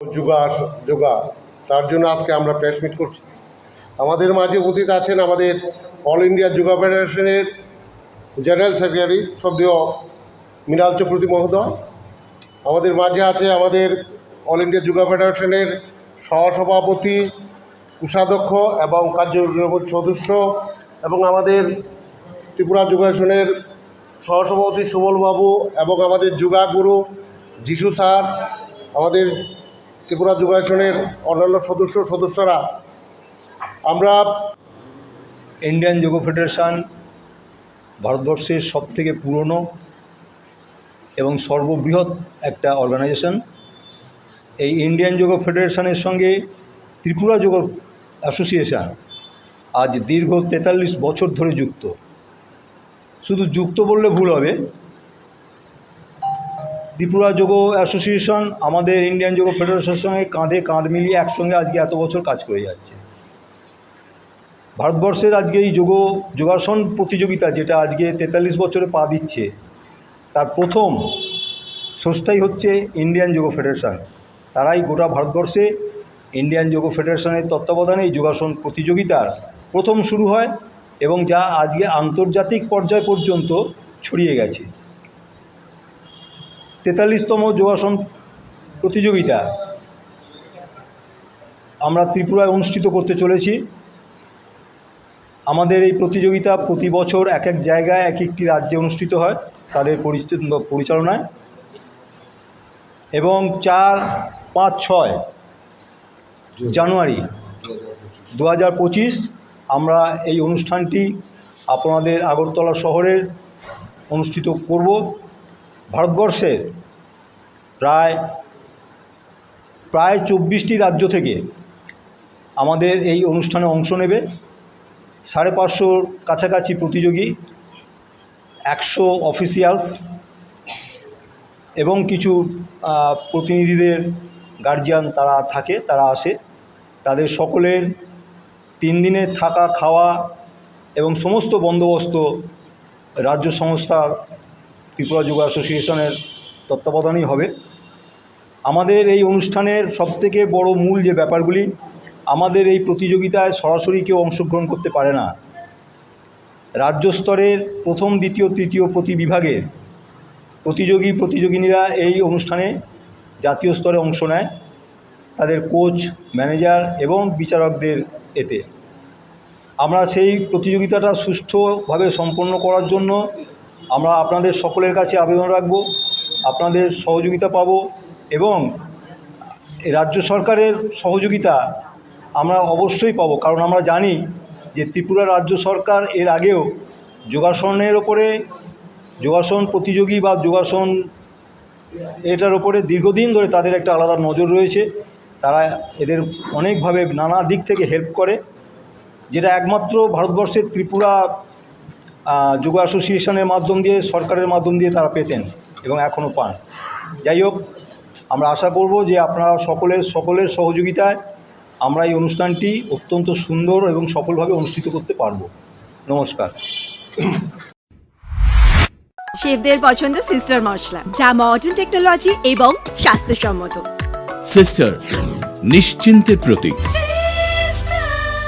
যোগা যোগা। তার জন্য আজকে আমরা প্রেস মিট করছি। আমাদের মাঝে উপস্থিত আছেন আমাদের অল ইন্ডিয়া যোগা ফেডারেশনের জেনারেল সেক্রেটারি শ্রদ্ধেয় মৃণাল চক্রবর্তী মহোদয়। আমাদের মাঝে আছে আমাদের অল ইন্ডিয়া যোগা ফেডারেশনের সহসভাপতি, কোষাধ্যক্ষ এবং কার্যনির্বাহী সদস্য এবং আমাদের ত্রিপুরা যোগাসনের সহসভাপতি সুবলবাবু এবং আমাদের যোগা গুরু, যিশু স্যার, আমাদের ত্রিপুরা যোগাসনের অন্যান্য সদস্য সদস্যরা, আমরা ইন্ডিয়ান যোগ ফেডারেশান ভারতবর্ষের সবথেকে পুরনো এবং সর্ববৃহৎ একটা অর্গানাইজেশন। এই ইন্ডিয়ান যোগ ফেডারেশনের সঙ্গে ত্রিপুরা যোগ অ্যাসোসিয়েশন আজ দীর্ঘ তেতাল্লিশ বছর ধরে যুক্ত। শুধু যুক্ত বললে ভুল হবে ত্রিপুরা যোগ অ্যাসোসিয়েশন, আমাদের ইন্ডিয়ান যোগ ফেডারেশনের সঙ্গে কাঁধে কাঁধ মিলিয়ে একসঙ্গে আজকে এত বছর কাজ করে যাচ্ছে। ভারতবর্ষের আজকে এই যোগ, যোগাসন প্রতিযোগিতা যেটা আজকে তেতাল্লিশ বছরে পা দিচ্ছে, তার প্রথম স্রষ্টাই হচ্ছে ইন্ডিয়ান যোগ ফেডারেশন। তারাই গোটা ভারতবর্ষে ইন্ডিয়ান যোগ ফেডারেশনের তত্ত্বাবধানে এই যোগাসন প্রতিযোগিতার প্রথম শুরু হয় এবং যা আজকে আন্তর্জাতিক পর্যায় পর্যন্ত ছড়িয়ে গেছে। তেতাল্লিশতম যোগাসন প্রতিযোগিতা আমরা ত্রিপুরায় অনুষ্ঠিত করতে চলেছি। আমাদের এই প্রতিযোগিতা প্রতি বছর এক এক জায়গায় এক একটি রাজ্যে অনুষ্ঠিত হয় তাদের পরিচ- পরিচালনায়। এবং চার পাঁচ ছয় জানুয়ারি দু হাজার পঁচিশ আমরা এই অনুষ্ঠানটি আপনাদের আগরতলা শহরের অনুষ্ঠিত করব। ভারতবর্ষের প্রায় প্রায় চব্বিশটি রাজ্য থেকে আমাদের এই অনুষ্ঠানে অংশ নেবে। সাড়ে পাঁচশোর কাছাকাছি প্রতিযোগী, একশো অফিসিয়ালস এবং কিছু প্রতিনিধিদের গার্জিয়ান তারা থাকে, তারা আসে। তাদের সকলের তিন দিনে থাকা, খাওয়া এবং সমস্ত বন্দোবস্ত রাজ্য সংস্থা ত্রিপুরা যোগ অ্যাসোসিয়েশনের তত্ত্বাবধানেই হবে। আমাদের এই অনুষ্ঠানের সবথেকে বড় মূল যে ব্যাপারগুলি, আমাদের এই প্রতিযোগিতায় সরাসরি কেউ অংশগ্রহণ করতে পারে না। রাজ্য স্তরের প্রথম, দ্বিতীয়, তৃতীয় প্রতি বিভাগের প্রতিযোগী, প্রতিযোগিনীরা এই অনুষ্ঠানে জাতীয় স্তরে অংশ নেয়, তাদের কোচ, ম্যানেজার এবং বিচারকদের এতে। আমরা সেই প্রতিযোগিতাটা সুষ্ঠুভাবে সম্পন্ন করার জন্য আমরা আপনাদের সকলের কাছে আবেদন রাখব, আপনাদের সহযোগিতা পাব এবং রাজ্য সরকারের সহযোগিতা আমরা অবশ্যই পাবো। কারণ আমরা জানি যে ত্রিপুরা রাজ্য সরকার এর আগেও যোগাসনের ওপরে, যোগাসন প্রতিযোগী বা যোগাসন এটার ওপরে দীর্ঘদিন ধরে তাদের একটা আলাদা নজর রয়েছে। তারা এদের অনেকভাবে নানা দিক থেকে হেল্প করে, যেটা একমাত্র ভারতবর্ষের ত্রিপুরা যোগ অ্যাসোসিয়েশনের মাধ্যম দিয়ে সরকারের মাধ্যম দিয়ে তারা পেতেন এবং এখনও পান। যাই হোক আমরা আশা করব যে আপনারা সকলের সকলের সহযোগিতায় আমরা এই অনুষ্ঠানটি অত্যন্ত সুন্দর এবং সফলভাবে অনুষ্ঠিত করতে পারব। নমস্কার। শেফদের পছন্দ সিস্টার মশলা যা মডার্ন টেকনোলজি এবং স্বাস্থ্যসম্মত। সিস্টার নিশ্চিন্তের প্রতীক।